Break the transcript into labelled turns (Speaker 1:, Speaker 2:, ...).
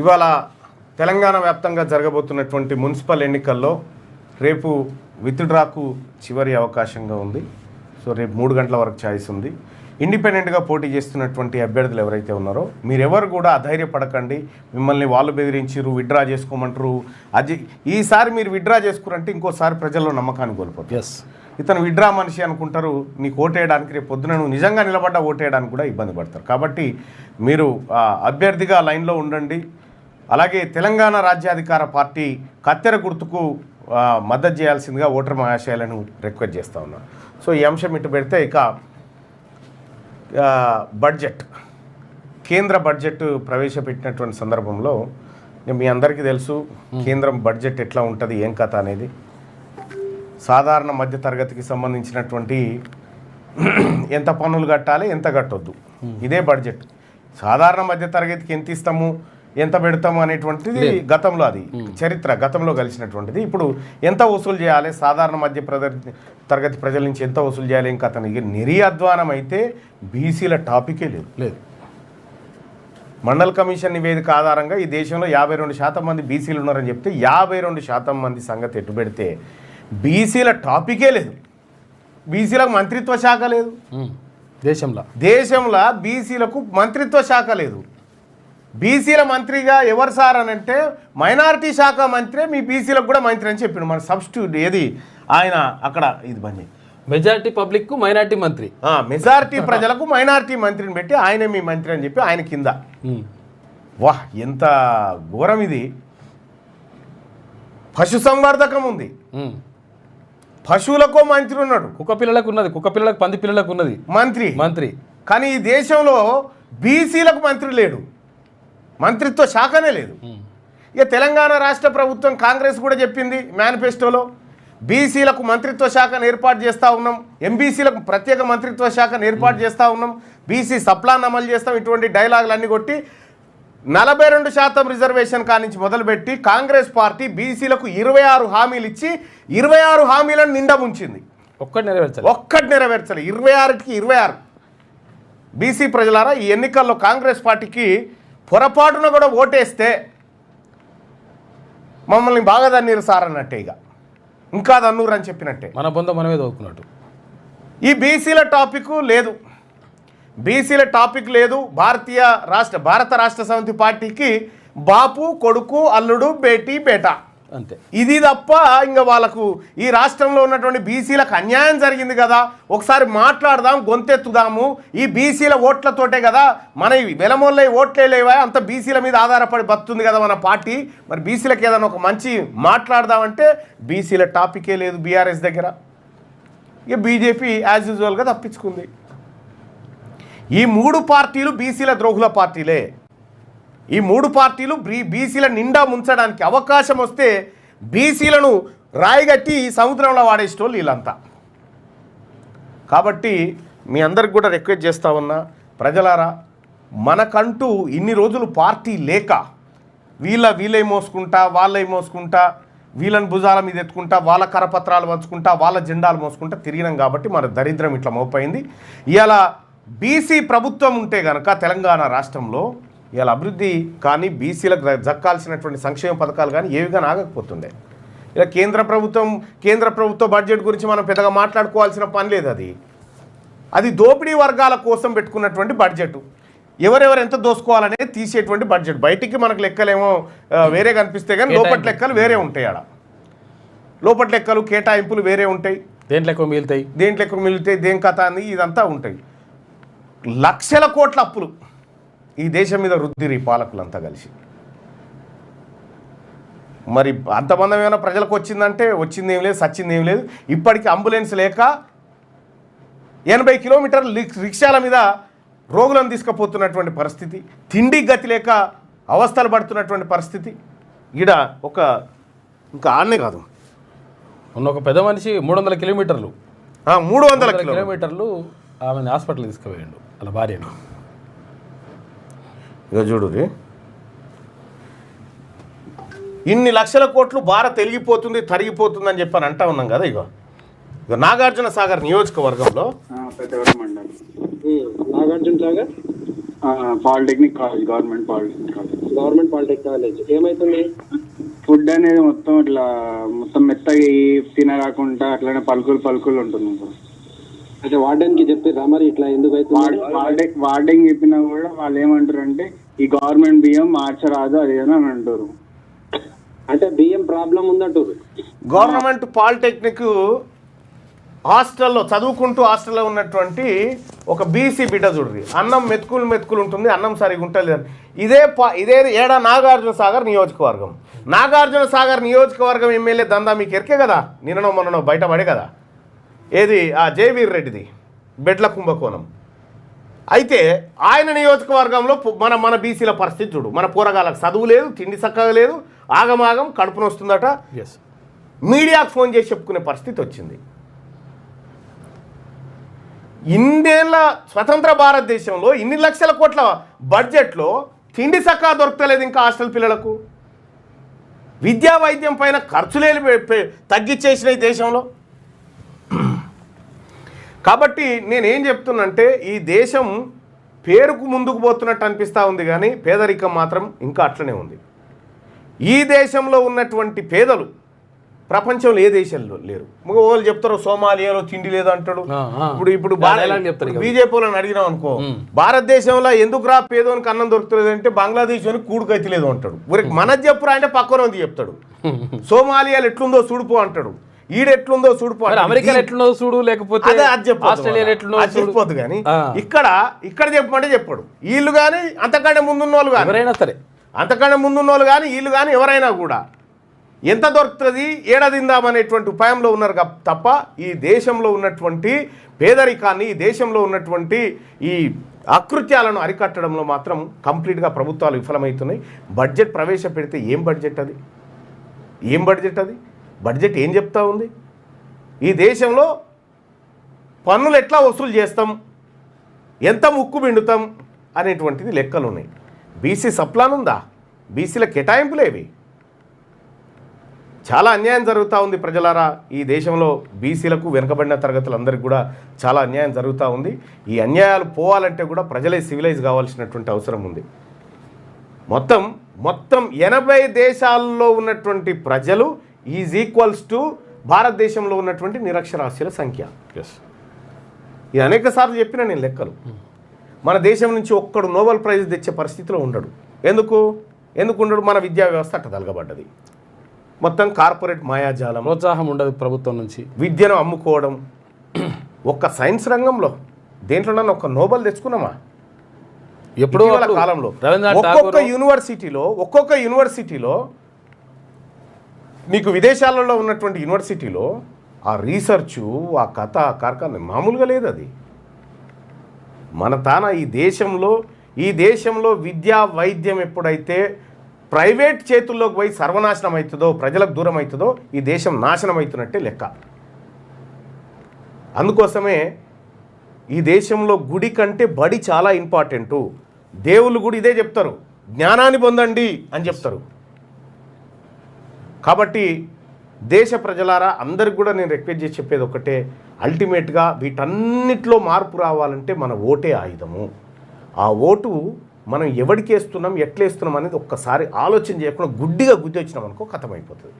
Speaker 1: ఇవాళ తెలంగాణ వ్యాప్తంగా జరగబోతున్నటువంటి మున్సిపల్ ఎన్నికల్లో రేపు విత్డ్రాకు చివరి అవకాశంగా ఉంది. సో రేపు మూడు గంటల వరకు ఛాయిస్ ఉంది. ఇండిపెండెంట్గా పోటీ చేస్తున్నటువంటి అభ్యర్థులు ఎవరైతే ఉన్నారో మీరెవరు కూడా అధైర్యపడకండి. మిమ్మల్ని వాళ్ళు బెదిరించారు విత్డ్రా చేసుకోమంటారు. అది ఈసారి మీరు విత్డ్రా చేసుకురంటే ఇంకోసారి ప్రజల్లో నమ్మకాన్ని కోల్పోతారు.
Speaker 2: ఎస్
Speaker 1: ఇతను విడ్రా మనిషి అనుకుంటారు నీకు ఓటేయడానికి రేపు పొద్దున నువ్వు నిజంగా నిలబడ్డా ఓటేయడానికి కూడా ఇబ్బంది పడతారు. కాబట్టి మీరు అభ్యర్థిగా లైన్లో ఉండండి. అలాగే తెలంగాణ రాజ్యాధికార పార్టీ కత్తెర గుర్తుకు మద్దతు చేయాల్సిందిగా ఓటర్ మహాశయాలను రిక్వెస్ట్ చేస్తా ఉన్నాను సో ఈ అంశం ఇటు పెడితే ఇక బడ్జెట్ కేంద్ర బడ్జెట్ ప్రవేశపెట్టినటువంటి సందర్భంలో మీ అందరికీ తెలుసు కేంద్రం బడ్జెట్ ఎట్లా ఉంటుంది ఏం కథ అనేది. సాధారణ మధ్య తరగతికి సంబంధించినటువంటి ఎంత పన్నులు కట్టాలి ఎంత కట్టొద్దు. ఇదే బడ్జెట్ సాధారణ మధ్య తరగతికి ఎంత ఇస్తాము ఎంత పెడతాము అనేటువంటిది గతంలో అది చరిత్ర గతంలో కలిసినటువంటిది. ఇప్పుడు ఎంత వసూలు చేయాలి? సాధారణ మధ్య తరగతి ప్రజల నుంచి ఎంత వసూలు చేయాలి? ఇంకా అతనికి నిర్యాధ్వానం అయితే బీసీల టాపికే లేదు.
Speaker 2: లేదు.
Speaker 1: మండల్ కమిషన్ నివేదిక ఆధారంగా ఈ దేశంలో యాభై రెండు శాతం మంది బీసీలు ఉన్నారని చెప్తే యాభై రెండు శాతం మంది సంగతి ఎటు పెడితే బీసీల టాపికే లేదు. బీసీలకు మంత్రిత్వ శాఖ లేదు.
Speaker 2: దేశంలో.
Speaker 1: దేశంలో బీసీలకు మంత్రిత్వ శాఖ లేదు. బీసీల మంత్రిగా ఎవరు సార్ అని అంటే మైనారిటీ శాఖ మంత్రే మీ బీసీలకు కూడా మంత్రి అని చెప్పిండు మన సబ్స్టిట్యూట్ ఏది? ఆయన అక్కడ ఇది బండి
Speaker 2: మెజారిటీ పబ్లిక్కు మైనార్టీ మంత్రి.
Speaker 1: మెజారిటీ ప్రజలకు మైనారిటీ మంత్రిని పెట్టి ఆయనే మీ మంత్రి అని చెప్పి ఆయన కింద. వాహ్ ఎంత ఘోరం ఇది. పశు సంవర్ధకం ఉంది. పశువులకో మంత్రి ఉన్నాడు.
Speaker 2: కుక్క పిల్లలకు ఉన్నది కుక్క పిల్లలకు పంది పిల్లలకు ఉన్నది.
Speaker 1: మంత్రి.
Speaker 2: మంత్రి.
Speaker 1: కానీ ఈ దేశంలో బీసీలకు మంత్రి లేడు. మంత్రిత్వ శాఖనే లేదు. ఇక తెలంగాణ రాష్ట్ర ప్రభుత్వం కాంగ్రెస్ కూడా చెప్పింది మేనిఫెస్టోలో బీసీలకు మంత్రిత్వ శాఖను ఏర్పాటు చేస్తూ ఉన్నాం ఎంబీసీలకు ప్రత్యేక మంత్రిత్వ శాఖను ఏర్పాటు చేస్తూ ఉన్నాం బీసీ సప్లాన్ అమలు చేస్తాం ఇటువంటి డైలాగులు అన్నీ కొట్టి నలభై రెండు శాతం రిజర్వేషన్ కానించి మొదలుపెట్టి కాంగ్రెస్ పార్టీ బీసీలకు ఇరవై ఆరు హామీలు ఇచ్చి ఇరవై ఆరు హామీలను నిండా ముంచింది.
Speaker 2: ఒక్కటి నెరవేర్చాలి.
Speaker 1: ఒక్కటి నెరవేర్చాలి. ఇరవై ఆరుకి ఇరవై ఆరు. బీసీ ప్రజలారా ఈ ఎన్నికల్లో కాంగ్రెస్ పార్టీకి పొరపాటున కూడా ఓటేస్తే మమ్మల్ని బాగా దన్నీరు సార్ అన్నట్టే ఇక. ఇంకా దన్నూరు అని చెప్పినట్టే.
Speaker 2: మన బొంద మనమే దోక్కున్నట్టు.
Speaker 1: ఈ బీసీల టాపిక్ లేదు. బీసీల టాపిక్ లేదు. భారతీయ రాష్ట్ర భారత రాష్ట్ర సమితి పార్టీకి బాపు కొడుకు అల్లుడు బేటీ బేటా.
Speaker 2: అంతే.
Speaker 1: ఇది తప్ప ఇంకా వాళ్ళకు ఈ రాష్ట్రంలో ఉన్నటువంటి బీసీలకు అన్యాయం జరిగింది కదా ఒకసారి మాట్లాడదాం గొంతెత్తుదాము. ఈ బీసీల ఓట్లతోటే కదా మన ఈ వెలమొల్ల ఓట్లే లేవా? అంత బీసీల మీద ఆధారపడి బతుంది కదా మన పార్టీ. మరి బీసీలకు ఏదైనా ఒక మంచి మాట్లాడదామంటే బీసీల టాపికే లేదు బీఆర్ఎస్ దగ్గర. ఇక బీజేపీ యాజ్ యూజువల్గా తప్పించుకుంది. ఈ మూడు పార్టీలు బీసీల ద్రోహుల పార్టీలే. ఈ మూడు పార్టీలు బీ బీసీల నిండా ముంచడానికి అవకాశం వస్తే బీసీలను రాయిగట్టి సముద్రంలో వాడేసేటోళ్ళు వీళ్ళంతా. కాబట్టి మీ అందరికి కూడా రిక్వెస్ట్ చేస్తా ఉన్నా ప్రజలారా మనకంటూ ఇన్ని రోజులు పార్టీ లేక వీళ్ళ వీళ్ళే మోసుకుంటా వాళ్ళే మోసుకుంటా వీళ్ళని భుజాల మీద ఎత్తుకుంటా వాళ్ళ కరపత్రాలు పంచుకుంటా వాళ్ళ జెండాలు మోసుకుంటా తిరిగినాం కాబట్టి మన దరిద్రం ఇట్లా మోపైంది. ఇలా బీసీ ప్రభుత్వం ఉంటే గనక తెలంగాణ రాష్ట్రంలో ఇవాళ అభివృద్ధి కానీ బీసీలకు దక్కాల్సినటువంటి సంక్షేమ పథకాలు కానీ ఏవి కానీ ఆగకపోతుండే? ఇలా కేంద్ర ప్రభుత్వం కేంద్ర ప్రభుత్వ బడ్జెట్ గురించి మనం పెద్దగా మాట్లాడుకోవాల్సిన పని లేదు అది. అది దోపిడీ వర్గాల కోసం పెట్టుకున్నటువంటి బడ్జెట్. ఎవరెవరు ఎంత దోసుకోవాలనేది తీసేటువంటి బడ్జెట్. బయటికి మనకు లెక్కలేమో వేరే కనిపిస్తే కానీ లోపటి లెక్కలు వేరే ఉంటాయి ఆడ. లోపటి లెక్కలు కేటాయింపులు వేరే ఉంటాయి.
Speaker 2: దేంట్లో ఎక్కువ మిగులుతాయి?
Speaker 1: దేంట్లో ఎక్కువ మిగిలితే దేం కథ అని ఇదంతా ఉంటాయి. లక్షల కోట్ల అప్పులు. ఈ దేశం మీద రుద్దిరి పాలకులంతా కలిసి. మరి అంతమంది ఏమైనా ప్రజలకు వచ్చిందంటే వచ్చింది ఏం లేదు సచ్చింది ఏం లేదు. ఇప్పటికీ అంబులెన్స్ లేక ఎనభై కిలోమీటర్ల రిక్- రిక్షాల మీద రోగులను తీసుకుపోతున్నటువంటి పరిస్థితి తిండి గతి లేక అవస్థలు పడుతున్నటువంటి పరిస్థితి. ఈడ ఒక ఇంకా ఆడనే కాదు.
Speaker 2: ఉన్న ఒక పెద్ద మనిషి మూడు వందల కిలోమీటర్లు
Speaker 1: మూడు వందల
Speaker 2: వందల
Speaker 1: కిలో
Speaker 2: కిలోమీటర్లు ఆమెను హాస్పిటల్ తీసుకుపోయాడు వాళ్ళ భార్యని.
Speaker 1: ఇక చూడు రే. ఇన్ని లక్షల కోట్లు భారత్ వెలిగిపోతుంది తరిగిపోతుంది అని చెప్పని అంటా ఉన్నాం కదా ఇగో. ఇక నాగార్జున సాగర్ నియోజకవర్గంలో
Speaker 3: Nagarjuna Sagar? Polytechnic college government polytechnic college.
Speaker 4: Government polytechnic college. ఏమైతుంది?
Speaker 3: ఫుడ్ అనేది మొత్తం ఇట్లా మొత్తం మెత్తగా ఈ తినరాకుండా అట్లనే పలుకులు పలుకులు ఉంటుంది
Speaker 4: అయితే వార్డెన్కి చెప్పిర్రా మరి ఇట్లా ఎందుకు అవుతుంది?
Speaker 3: వార్డెంగ్ వార్డెంగ్ చెప్పినా కూడా వాళ్ళు ఏమంటారు అంటే ఈ గవర్నమెంట్ బియ్యం మార్చరాదు అదేదో అని అంటారు.
Speaker 4: అంటే బియ్యం ప్రాబ్లం ఉందంటారు.
Speaker 1: గవర్నమెంట్ పాలిటెక్నిక్ హాస్టల్లో చదువుకుంటూ హాస్టల్లో ఉన్నటువంటి ఒక బీసీ బిడ్డ చూడ్రి. అన్నం మెతుకులు మెతుకులు ఉంటుంది అన్నం సరిగా ఉంటుంది ఇదే పా ఇదే ఏడా నాగార్జున సాగర్ నియోజకవర్గం. నాగార్జున సాగర్ నియోజకవర్గం ఎమ్మెల్యే దందా మీకు ఎరికే కదా? నిన్ననో మొన్ననో బయటపడే కదా? ఏది? ఆ జయవీర్ రెడ్డిది. బెడ్ల కుంభకోణం. అయితే ఆయన నియోజకవర్గంలో మన మన బీసీల పరిస్థితి చూడు. మన పోరగాళ్ళకి చదువు లేదు తిండి చక్కగా లేదు ఆగమాగం కడుపున వస్తుందట
Speaker 2: ఎస్
Speaker 1: మీడియాకు ఫోన్ చేసి చెప్పుకునే పరిస్థితి వచ్చింది. ఇన్నేళ్ళ స్వతంత్ర భారతదేశంలో ఇన్ని లక్షల కోట్ల బడ్జెట్లో తిండి చక్కగా దొరకలేదు ఇంకా హాస్టల్ పిల్లలకు. విద్యా వైద్యం పైన ఖర్చులేని పె- పె- తగ్గించేసిన ఈ దేశంలో. కాబట్టి నేనేం చెప్తున్నంటే ఈ దేశం పేరుకు ముందుకు పోతున్నట్టు అనిపిస్తూ ఉంది కానీ పేదరికం మాత్రం ఇంకా అట్లనే ఉంది. ఈ దేశంలో ఉన్నటువంటి పేదలు ప్రపంచంలో ఏ దేశంలో లేరు. వాళ్ళు చెప్తారు సోమాలియాలో తిండి లేదు అంటాడు. ఇప్పుడు ఇప్పుడు. బీజేపీ వాళ్ళని అడిగినాం అనుకో భారతదేశంలో ఎందుకు రా పేదోనికి అన్నం దొరుకుతుంది అంటే బంగ్లాదేశ్ అని కూడుకైతే లేదు అంటాడు. మనది చెప్పురా అంటే పక్కన ఉంది చెప్తాడు. సోమాలియాలో ఎట్లుందో చూడుపో అంటాడు. ఈడెట్లుందో అంటాడు.
Speaker 2: అమెరికాలో ఎట్లున్నదో చూడు లేకపోతే
Speaker 1: అదే అది చెప్పొద్దు
Speaker 2: చూడు.
Speaker 1: కానీ. ఇక్కడ ఇక్కడ చెప్పమంటే చెప్పాడు. వీళ్ళు కానీ అంతకంటే ముందున్న వాళ్ళు కానీ.
Speaker 2: ఎవరైనా సరే.
Speaker 1: అంతకంటే ముందున్న వాళ్ళు కానీ వీళ్ళు కానీ ఎవరైనా కూడా ఎంత దొరుకుతుంది ఏడాదిందామనేటువంటి ఉపాయంలో ఉన్నారు తప్ప ఈ దేశంలో ఉన్నటువంటి పేదరికాన్ని ఈ దేశంలో ఉన్నటువంటి ఈ అకృత్యాలను అరికట్టడంలో మాత్రం కంప్లీట్గా ప్రభుత్వాలు విఫలమవుతున్నాయి. బడ్జెట్ ప్రవేశపెడితే ఏం బడ్జెట్ అది? ఏం బడ్జెట్ అది? బడ్జెట్ ఏం చెప్తా ఉంది? ఈ దేశంలో పన్నులు ఎట్లా వసూలు చేస్తాం? ఎంత ముక్కు పిండుతాం? అనేటువంటిది లెక్కలు ఉన్నాయి. బీసీ సప్లాన్ ఉందా బీసీల కేటాయింపులేవి చాలా అన్యాయం జరుగుతూ ఉంది ప్రజలారా. ఈ దేశంలో బీసీలకు వెనుకబడిన తరగతులందరికీ కూడా చాలా అన్యాయం జరుగుతూ ఉంది. ఈ అన్యాయాలు పోవాలంటే కూడా ప్రజలే సివిలైజ్ కావాల్సినటువంటి అవసరం ఉంది. మొత్తం మొత్తం ఎనభై దేశాల్లో ఉన్నటువంటి ప్రజలు ఈజ్ ఈక్వల్స్ టు భారతదేశంలో ఉన్నటువంటి నిరక్షరాస్యుల సంఖ్య.
Speaker 2: ఎస్
Speaker 1: ఇది అనేక సార్లు చెప్పిన నేను లెక్కలు. మన దేశం నుంచి ఒక్కడు నోబెల్ ప్రైజ్ తెచ్చే పరిస్థితిలో ఉండడు. ఎందుకు? ఎందుకు ఉండడు? మన విద్యా వ్యవస్థ అట్ట తలగబడ్డది మొత్తం కార్పొరేట్ మాయాజాలం.
Speaker 2: ప్రోత్సాహం ఉండదు ప్రభుత్వం నుంచి.
Speaker 1: విద్యను అమ్ముకోవడం. ఒక్క సైన్స్ రంగంలో దేంట్లోనన్నా ఒక నోబెల్ తెచ్చుకున్నామా?
Speaker 2: ఎప్పుడో
Speaker 1: కాలంలో ఒక్కొక్క యూనివర్సిటీలో ఒక్కొక్క యూనివర్సిటీలో నీకు విదేశాలలో ఉన్నటువంటి యూనివర్సిటీలో ఆ రీసెర్చు ఆ కథ ఆ కార్ఖాన మామూలుగా లేదు అది. మన తాన ఈ దేశంలో ఈ దేశంలో విద్యా వైద్యం ఎప్పుడైతే ప్రైవేట్ చేతుల్లోకి పోయి సర్వనాశనం అవుతుందో ప్రజలకు దూరం అవుతుందో ఈ దేశం నాశనం అవుతున్నట్టే లెక్క. అందుకోసమే ఈ దేశంలో గుడి కంటే బడి చాలా ఇంపార్టెంటు. దేవుళ్ళు కూడా ఇదే చెప్తారు జ్ఞానాన్ని పొందండి అని చెప్తారు. కాబట్టి దేశ ప్రజలారా అందరికి కూడా నేను రిక్వెస్ట్ చేసి చెప్పేది ఒకటే అల్టిమేట్గా వీటన్నిటిలో మార్పు రావాలంటే మన ఓటే ఆయుధము. ఆ ఓటు మనం ఎవడికి వేస్తున్నాం ఎట్లేస్తున్నాం అనేది ఒక్కసారి ఆలోచన చేయకుండా గుడ్డిగా గుద్ది వచ్చినాం అనుకో కథమైపోతుంది.